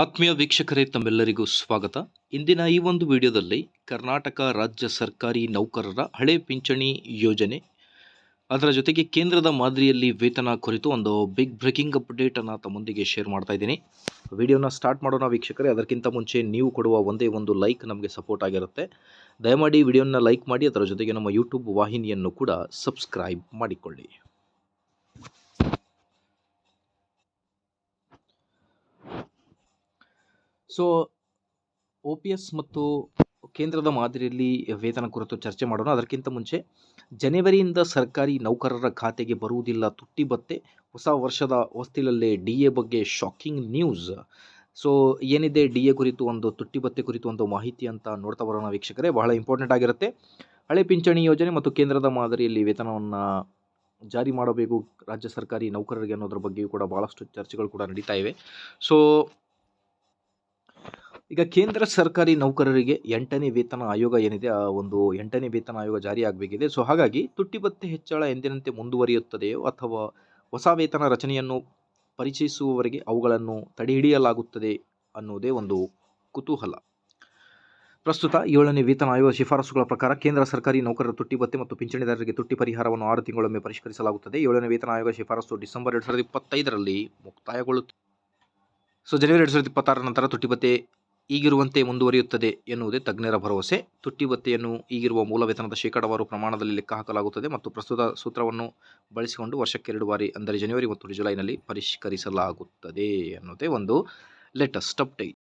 ಆತ್ಮೀಯ ವೀಕ್ಷಕರೇ, ತಮ್ಮೆಲ್ಲರಿಗೂ ಸ್ವಾಗತ. ಇಂದಿನ ಈ ಒಂದು ವಿಡಿಯೋದಲ್ಲಿ ಕರ್ನಾಟಕ ರಾಜ್ಯ ಸರ್ಕಾರಿ ನೌಕರರ ಹಳೆ ಪಿಂಚಣಿ ಯೋಜನೆ, ಅದರ ಜೊತೆಗೆ ಕೇಂದ್ರದ ಮಾದರಿಯಲ್ಲಿ ವೇತನ ಕುರಿತು ಒಂದು ಬಿಗ್ ಬ್ರೇಕಿಂಗ್ ಅಪ್ಡೇಟನ್ನು ತಮ್ಮೊಂದಿಗೆ ಶೇರ್ ಮಾಡ್ತಾ ಇದ್ದೀನಿ. ವಿಡಿಯೋನ ಸ್ಟಾರ್ಟ್ ಮಾಡೋಣ ವೀಕ್ಷಕರೇ, ಅದಕ್ಕಿಂತ ಮುಂಚೆ ನೀವು ಕೊಡುವ ಒಂದೇ ಒಂದು ಲೈಕ್ ನಮಗೆ ಸಪೋರ್ಟ್ ಆಗಿರುತ್ತೆ. ದಯಮಾಡಿ ವಿಡಿಯೋನ ಲೈಕ್ ಮಾಡಿ, ಅದರ ಜೊತೆಗೆ ನಮ್ಮ ಯೂಟ್ಯೂಬ್ ವಾಹಿನಿಯನ್ನು ಕೂಡ ಸಬ್ಸ್ಕ್ರೈಬ್ ಮಾಡಿಕೊಳ್ಳಿ. ಸೊ ಒ ಪಿ ಎಸ್ ಮತ್ತು ಕೇಂದ್ರದ ಮಾದರಿಯಲ್ಲಿ ವೇತನ ಕುರಿತು ಚರ್ಚೆ ಮಾಡೋಣ. ಅದಕ್ಕಿಂತ ಮುಂಚೆ, ಜನವರಿಯಿಂದ ಸರ್ಕಾರಿ ನೌಕರರ ಖಾತೆಗೆ ಬರುವುದಿಲ್ಲ ತುಟ್ಟಿ ಭತ್ತೆ ಹೊಸ ವರ್ಷದ ಹೊಸ್ತಿಲಲ್ಲೇ ಡಿ ಎ ಬಗ್ಗೆ ಶಾಕಿಂಗ್ ನ್ಯೂಸ್ ಸೊ ಏನಿದೆ ಡಿ ಎ ಕುರಿತು ಒಂದು ತುಟ್ಟಿ ಭತ್ತೆ ಕುರಿತು ಒಂದು ಮಾಹಿತಿ ಅಂತ ನೋಡ್ತಾ ಬರೋಣ ವೀಕ್ಷಕರೇ. ಬಹಳ ಇಂಪಾರ್ಟೆಂಟ್ ಆಗಿರುತ್ತೆ. ಹಳೆ ಪಿಂಚಣಿ ಯೋಜನೆ ಮತ್ತು ಕೇಂದ್ರದ ಮಾದರಿಯಲ್ಲಿ ವೇತನವನ್ನು ಜಾರಿ ಮಾಡಬೇಕು. ರಾಜ್ಯ ಸರ್ಕಾರಿ ನೌಕರರಿಗೆ ಅನ್ನೋದ್ರ ಬಗ್ಗೆಯೂ ಕೂಡ ಭಾಳಷ್ಟು ಚರ್ಚೆಗಳು ಕೂಡ ನಡೀತಾ ಇವೆ. ಸೊ ಈಗ ಕೇಂದ್ರ ಸರ್ಕಾರಿ ನೌಕರರಿಗೆ ಎಂಟನೇ ವೇತನ ಆಯೋಗ ಏನಿದೆ, ಆ ಒಂದು ಎಂಟನೇ ವೇತನ ಆಯೋಗ ಜಾರಿಯಾಗಬೇಕಿದೆ. ಸೊ ಹಾಗಾಗಿ ತುಟ್ಟಿ ಭತ್ಯೆ ಹೆಚ್ಚಳ ಎಂದಿನಂತೆ ಮುಂದುವರಿಯುತ್ತದೆಯೋ ಅಥವಾ ಹೊಸ ವೇತನ ರಚನೆಯನ್ನು ಪರಿಚಯಿಸುವವರೆಗೆ ಅವುಗಳನ್ನು ತಡೆಹಿಡಿಯಲಾಗುತ್ತದೆ ಅನ್ನೋದೇ ಒಂದು ಕುತೂಹಲ. ಪ್ರಸ್ತುತ ಏಳನೇ ವೇತನ ಆಯೋಗ ಶಿಫಾರಸುಗಳ ಪ್ರಕಾರ ಕೇಂದ್ರ ಸರ್ಕಾರಿ ನೌಕರರ ತುಟ್ಟಿ ಭತ್ತೆ ಮತ್ತು ಪಿಂಚಣಿದಾರರಿಗೆ ತುಟ್ಟಿ ಪರಿಹಾರವನ್ನು ಆರು ತಿಂಗಳೊಮ್ಮೆ ಪರಿಷ್ಕರಿಸಲಾಗುತ್ತದೆ. ಏಳನೇ ವೇತನ ಆಯೋಗ ಶಿಫಾರಸು ಡಿಸೆಂಬರ್ ಎರಡು ಸಾವಿರದ ಇಪ್ಪತ್ತೈದರಲ್ಲಿ ಮುಕ್ತಾಯಗೊಳ್ಳುತ್ತದೆ ಸೊ ಜನವರಿ ಎರಡು ಸಾವಿರದ ಇಪ್ಪತ್ತಾರ ನಂತರ ತುಟ್ಟಿ ಭತ್ಯೆ ಈಗಿರುವಂತೆ ಮುಂದುವರಿಯುತ್ತದೆ ಎನ್ನುವುದೇ ತಜ್ಞರ ಭರವಸೆ. ತುಟ್ಟಿ ಭತ್ಯೆಯನ್ನು ಈಗಿರುವ ಮೂಲ ವೇತನದ ಶೇಕಡಾವಾರು ಪ್ರಮಾಣದಲ್ಲಿ ಲೆಕ್ಕ ಹಾಕಲಾಗುತ್ತದೆ ಮತ್ತು ಪ್ರಸ್ತುತ ಸೂತ್ರವನ್ನು ಬಳಸಿಕೊಂಡು ವರ್ಷಕ್ಕೆ ಎರಡು ಬಾರಿ, ಅಂದರೆ ಜನವರಿ ಮತ್ತು ಜುಲೈನಲ್ಲಿ ಪರಿಷ್ಕರಿಸಲಾಗುತ್ತದೆ ಎನ್ನುವುದೇ ಒಂದು ಲೇಟೆಸ್ಟ್ ಅಪ್ಡೇಟ್